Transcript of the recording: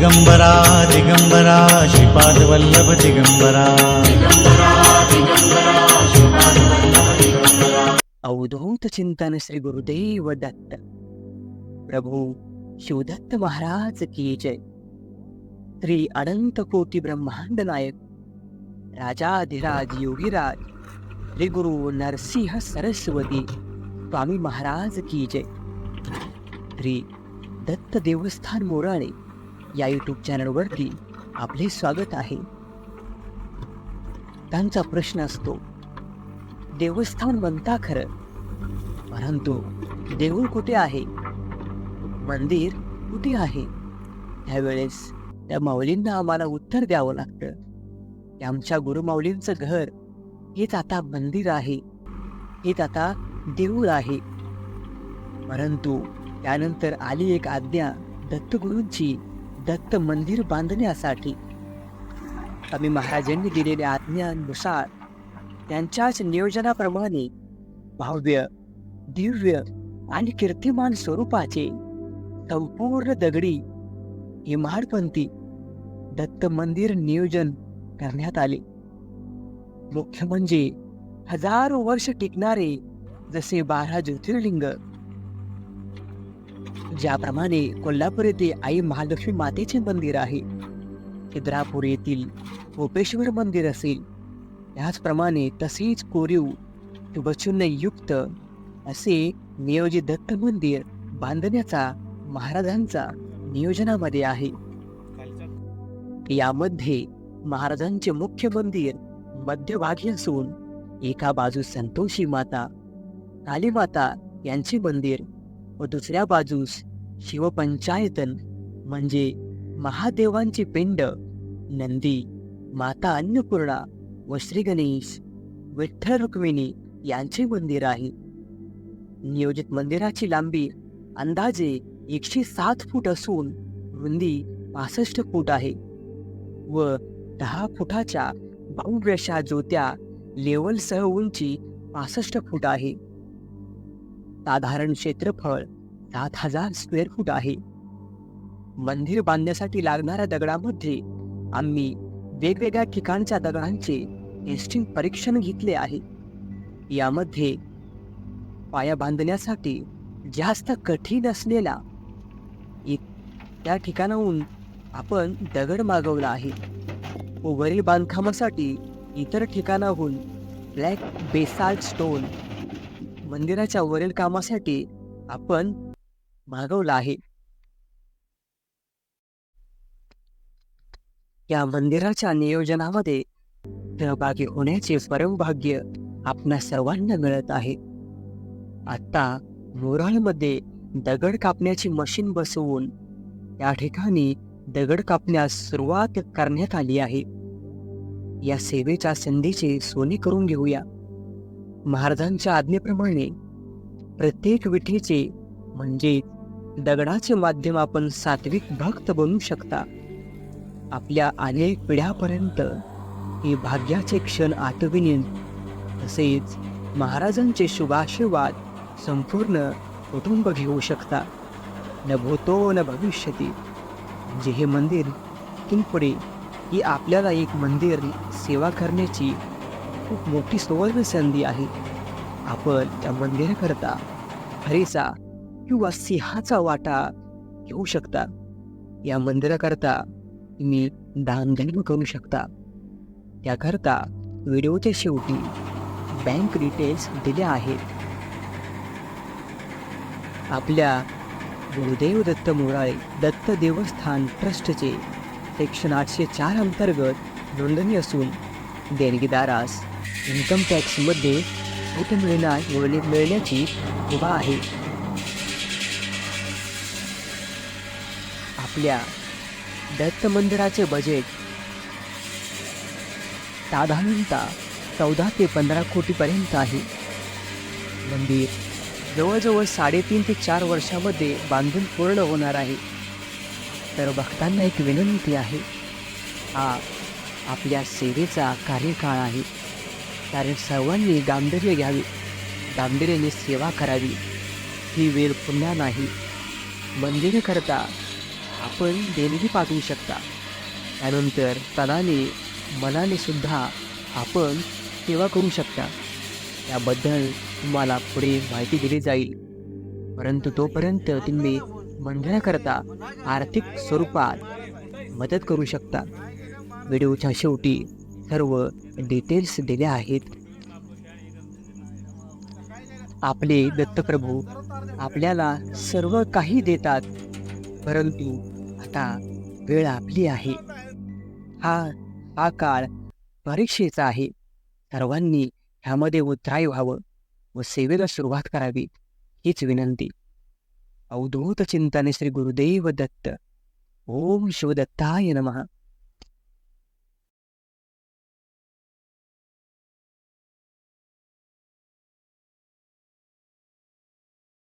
दिगंबरा दिगंबरा श्रीपादवल्लभ दिगंबरा. अवधूत चिंतन श्री गुरुदेव दत्त. प्रभू शिवदत्त महाराज की जय. श्री अनंत कोटी ब्रह्मांड नायक राजाधिराज योगीराज श्री गुरु नरसिंह सरस्वती स्वामी महाराज की जय. श्री दत्त देवस्थान मोराळे या यूट्यूब चॅनलवरती आपले स्वागत आहे. त्यांचा प्रश्न असतो देवस्थान बनता खरं? परंतु देऊळ कुठे आहे? मंदिर कुठे आहे? त्यावेळेस त्या माऊलींना आम्हाला उत्तर द्यावं लागतं. की आमच्या गुरुमाऊलींचं घर हेच आता मंदिर आहे. हेच आता देऊळ आहे. परंतु त्यानंतर आली एक आज्ञा दत्तगुरूंची. दत्त मंदिर बांधण्यासाठी. आम्ही महाराजांनी दिलेल्या आज्ञानुसार त्यांच्याच नियोजनाप्रमाणे भव्य दिव्य आणि कीर्तिमान स्वरूपाचे संपूर्ण दगडी इमाडपंथी दत्त मंदिर नियोजन करण्यात आले. मुख्य म्हणजे हजारो वर्ष टिकणारे जसे बारा ज्योतिर्लिंग ज्याप्रमाणे कोल्हापूर येथे आई महालक्ष्मी मातेचे मंदिर आहे. खिद्रापूर येथील कोपेश्वर मंदिर असेल. त्याचप्रमाणे तसेच कोरीव युक्त असे नियोजित दत्त मंदिर बांधण्याचा महाराजांचा नियोजनामध्ये आहे. यामध्ये महाराजांचे मुख्य मंदिर मध्यभागी असून एका बाजूस संतोषी माता कालीमाता यांचे मंदिर व दुसऱ्या बाजूस शिवपंचायतन म्हणजे महादेवांची पिंड नंदी माता अन्नपूर्णा व श्री गणेश विठ्ठल रुक्मिणी यांचे मंदिर आहे. नियोजित मंदिराची लांबी अंदाजे एकशे सात फूट असून रुंदी पासष्ट फूट आहे व दहा फुटाच्या भव्यशा ज्योत्या लेवलसह उंची पासष्ट फूट आहे. साधारण क्षेत्रफळ सात हजार स्क्वेअर फूट आहे. मंदिर बांधण्यासाठी लागणाऱ्या दगडामध्ये आम्ही वेगवेगळ्या ठिकाणच्या दगडांचे टेस्टिंग परीक्षण घेतले आहे. यामध्ये पाया बांधण्यासाठी जास्त कठीण असलेला एक त्या ठिकाणाहून आपण दगड मागवला आहे. वरील बांधकामासाठी इतर ठिकाणाहून ब्लॅक बेसाल्ट स्टोन मंदिराच्या वरील कामासाठी आपण भागवला आहे. या मंदिराच्या नियोजनामध्ये सहभागी होण्याचे परमभाग्य आपणा सर्वांना मिळत आहे. आता मोराळमध्ये दगड कापण्याची मशीन बसवून या ठिकाणी दगड कापण्यास सुरुवात करण्यात आली आहे. या सेवेच्या संधीचे सोने करून घेऊया. महाराजांच्या आज्ञेप्रमाणे प्रत्येक विठीचे म्हणजे दगडाचे माध्यम आपण सात्विक भक्त बनू शकता. आपल्या अनेक पिढ्यापर्यंत हे भाग्याचे क्षण आठविनीन तसेच महाराजांचे शुभाशीर्वाद संपूर्ण कुटुंब घेऊ शकता. न भूतो न भविष्यती. म्हणजे हे मंदिर किंपुडे ही आपल्याला एक मंदिर सेवा करण्याची खूप मोठी सुवर्ण संधी आहे. आपण त्या मंदिराकरता हरीचा किंवा सिंहाचा वाटा घेऊ शकता. या मंदिराकरता तुम्ही दानधर्म करू शकता. त्याकरता व्हिडिओच्या शेवटी बँक डिटेल्स दिल्या आहेत. आपल्या गुरुदेव दत्त मोराळे दत्त देवस्थान ट्रस्टचे सेक्शन आठशे चार अंतर्गत नोंदणी असून देणगीदारास इन्कम टॅक्समध्ये सूट मिळणार मिळण्याची मुभा आहे. आपल्या दत्त मंदिराचे बजेट साधारणतः चौदा ते पंधरा कोटीपर्यंत आहे. मंदिर जवळजवळ साडेतीन ते चार वर्षामध्ये बांधून पूर्ण होणार आहे. तर भक्तांना एक विनंती आहे हा आपल्या सेवेचा कार्यकाळ आहे. कारण सर्वांनी गांभीर्य घ्यावे गांभीर्याने सेवा करावी. ही वेळ पुन्हा नाही. मंदिरकरता आपण देणगी पाठवू शकता. त्यानंतर तनाने मनाने सुद्धा आपण सेवा करू शकता. त्याबद्दल तुम्हाला पुढे माहिती दिली जाईल. परंतु तोपर्यंत तुम्ही मंडळाकरता आर्थिक स्वरूपात मदत करू शकता. व्हिडिओच्या शेवटी सर्व डिटेल्स दिल्या आहेत. आपले दत्तप्रभू आपल्याला सर्व काही देतात. परंतु आता वेळ आपली आहे. हा हा काळ परीक्षेचा आहे. सर्वांनी ह्यामध्ये उतराय व्हावं व सेवेला सुरुवात करावी हीच विनंती. अवधूत चिंताने श्री गुरुदेव दत्त. ओम शिवदत्ताय नमः.